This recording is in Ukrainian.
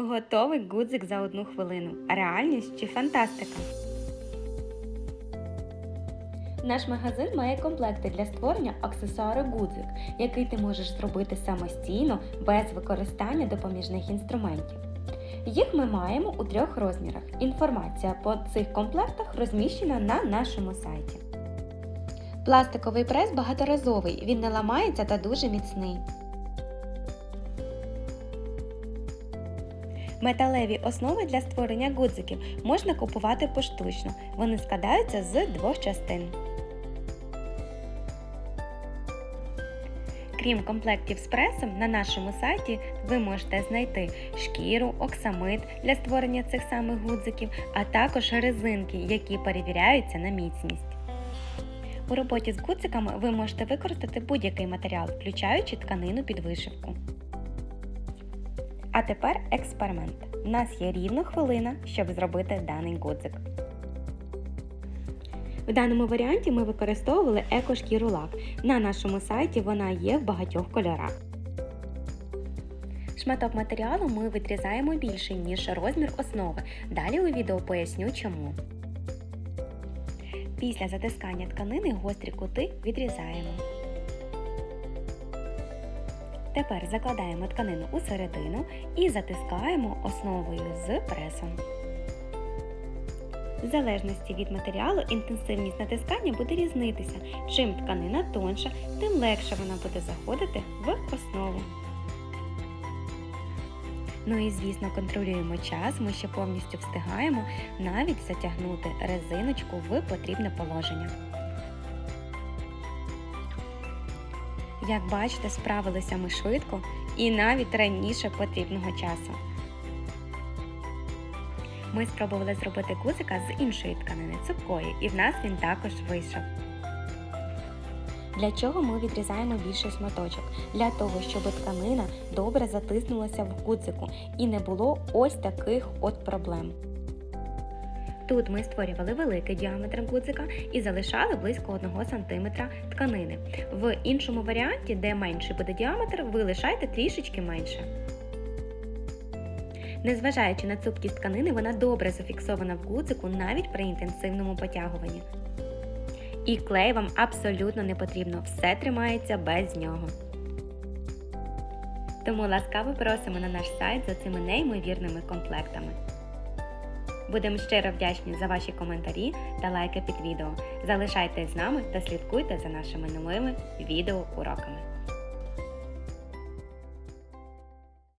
Готовий гудзик за одну хвилину. Реальність чи фантастика? Наш магазин має комплекти для створення аксесуару гудзик, який ти можеш зробити самостійно без використання допоміжних інструментів. Їх ми маємо у трьох розмірах. Інформація по цих комплектах розміщена на нашому сайті. Пластиковий прес багаторазовий, він не ламається та дуже міцний. Металеві основи для створення гудзиків можна купувати поштучно. Вони складаються з двох частин. Крім комплектів з пресом, на нашому сайті ви можете знайти шкіру, оксамит для створення цих самих гудзиків, а також резинки, які перевіряються на міцність. У роботі з гудзиками ви можете використати будь-який матеріал, включаючи тканину під вишивку. А тепер експеримент. У нас є рівно хвилина, щоб зробити даний гудзик. В даному варіанті ми використовували еко-шкіру лак. На нашому сайті вона є в багатьох кольорах. Шматок матеріалу ми відрізаємо більший, ніж розмір основи. Далі у відео поясню чому. Після затискання тканини гострі кути відрізаємо. Тепер закладаємо тканину у середину і затискаємо основою з пресом. В залежності від матеріалу інтенсивність натискання буде різнитися. Чим тканина тонша, тим легше вона буде заходити в основу. Ну і звісно контролюємо час, ми ще повністю встигаємо навіть затягнути резиночку в потрібне положення. Як бачите, справилися ми швидко і навіть раніше потрібного часу. Ми спробували зробити кузика з іншої тканини цупкої, і в нас він також вийшов. Для чого ми відрізаємо більший шматочок? Для того, щоб тканина добре затиснулася в гудзику і не було ось таких от проблем. Тут ми створювали великий діаметр гудзика і залишали близько 1 см тканини. В іншому варіанті, де менший буде діаметр, ви лишаєте трішечки менше. Незважаючи на цупкість тканини, вона добре зафіксована в гудзику навіть при інтенсивному потягуванні. І клей вам абсолютно не потрібно, все тримається без нього. Тому ласкаво просимо на наш сайт за цими неймовірними комплектами. Будемо щиро вдячні за ваші коментарі та лайки під відео. Залишайтесь з нами та слідкуйте за нашими новими відеоуроками.